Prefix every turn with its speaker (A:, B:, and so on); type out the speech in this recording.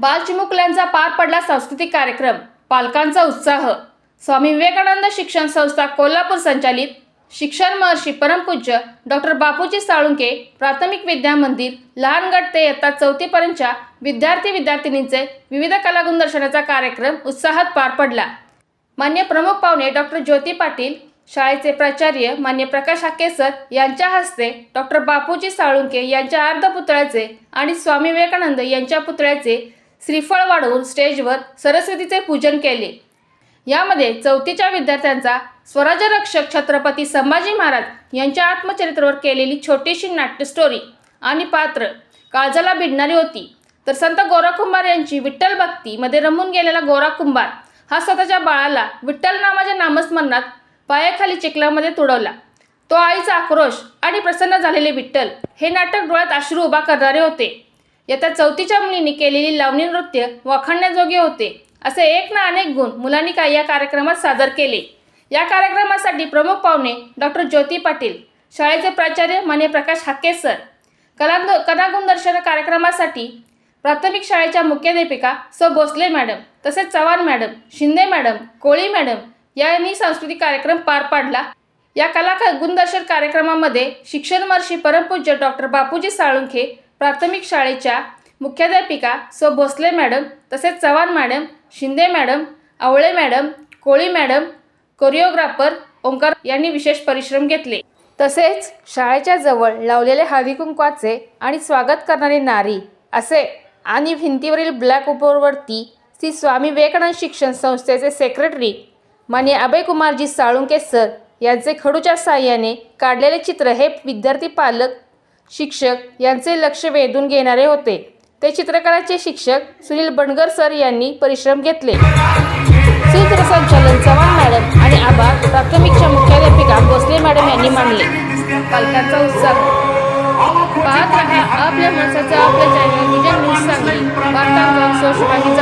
A: बालचिमुकल्यांचा पार पडला सांस्कृतिक कार्यक्रम. पालकांचा उत्साह. स्वामी विवेकानंद शिक्षण संस्था कोल्हापूर संचालित शिक्षण महर्षी परमपूज्य डॉक्टर बापूजी साळुंके प्राथमिक विद्या मंदिर लहान गट ते इयत्ता चौथीपर्यंतच्या विद्यार्थी विद्यार्थिनींचे विविध कलागुण दर्शनाचा कार्यक्रम उत्साहात पार पडला. मान्य प्रमुख पाहुणे डॉक्टर ज्योती पाटील शाळेचे प्राचार्य मान्य प्रकाश हाकेसर यांच्या हस्ते डॉक्टर बापूजी साळुंके यांच्या अर्धपुतळ्याचे आणि स्वामी विवेकानंद यांच्या पुतळ्याचे श्रीफळ वाढवून स्टेजवर सरस्वतीचे पूजन केले. यामध्ये चौथीच्या विद्यार्थ्यांचा स्वराज्य रक्षक छत्रपती संभाजी महाराज यांच्या आत्मचरित्रावर केलेली छोटीशी नाट्य स्टोरी आणि पात्र काळजाला भिडणारी होती. तर संत गोरा कुंभार यांची विठ्ठल भक्तीमध्ये रमून गेलेला गोरा कुंभार हा स्वतःच्या बाळाला विठ्ठल नामाच्या नामस्मरणात पायाखाली चिखलामध्ये तुडवला. तो आईचा आक्रोश आणि प्रसन्न झालेले विठ्ठल हे नाटक डोळ्यात अश्रू उभा करणारे होते. येत्या चौथीच्या मुलींनी केलेली लावणी नृत्य वाखाणण्याजोगे होते. असे एक ना अनेक गुण मुलांनी काय या कार्यक्रमात सादर केले? या कार्यक्रमासाठी प्रमुख पाहुणे डॉक्टर ज्योती पाटील शाळेचे प्राचार्य मने प्रकाश हाके सर कला कलागुणदर्शन कार्यक्रमासाठी प्राथमिक शाळेच्या मुख्याध्यापिका स. भोसले मॅडम तसेच Chavan madam Shinde madam Koli madam यांनी सांस्कृतिक कार्यक्रम पार पाडला. या कला गुणदर्शन कार्यक्रमामध्ये शिक्षणवर्षी परमपूज्य डॉक्टर बापूजी साळुंखे प्राथमिक शाळेच्या मुख्याध्यापिका स. भोसले मॅडम तसेच Chavan madam Shinde madam Awale madam Koli madam choreographer Omkar यांनी विशेष परिश्रम घेतले. तसेच शाळेच्या जवळ लावलेले हळदी कुंकवाचे आणि स्वागत करणारी नारी असे आणि भिंतीवरील ब्लॅक बोर्डवरती श्री स्वामी विवेकानंद शिक्षण संस्थेचे सेक्रेटरी माने अभयकुमारजी साळुंके सर यांचे खडूच्या साह्याने काढलेले चित्र हे विद्यार्थी पालक शिक्षक यांचे लक्ष वेधून घेणारे होते. ते चित्रकाराचे शिक्षक सुनील बणगर सर यांनी परिश्रम घेतले. सूत्रसंचालन चव्हाण मॅडम आणि आभार प्राथमिकच्या मुख्याध्यापिका भोसले मॅडम यांनी मानले पालकांचा उत्साह. पाहत राहा आपल्या माणसाचा आपल्या चॅनल विजय न्यूज सांगली. वार्तांक सौशभागी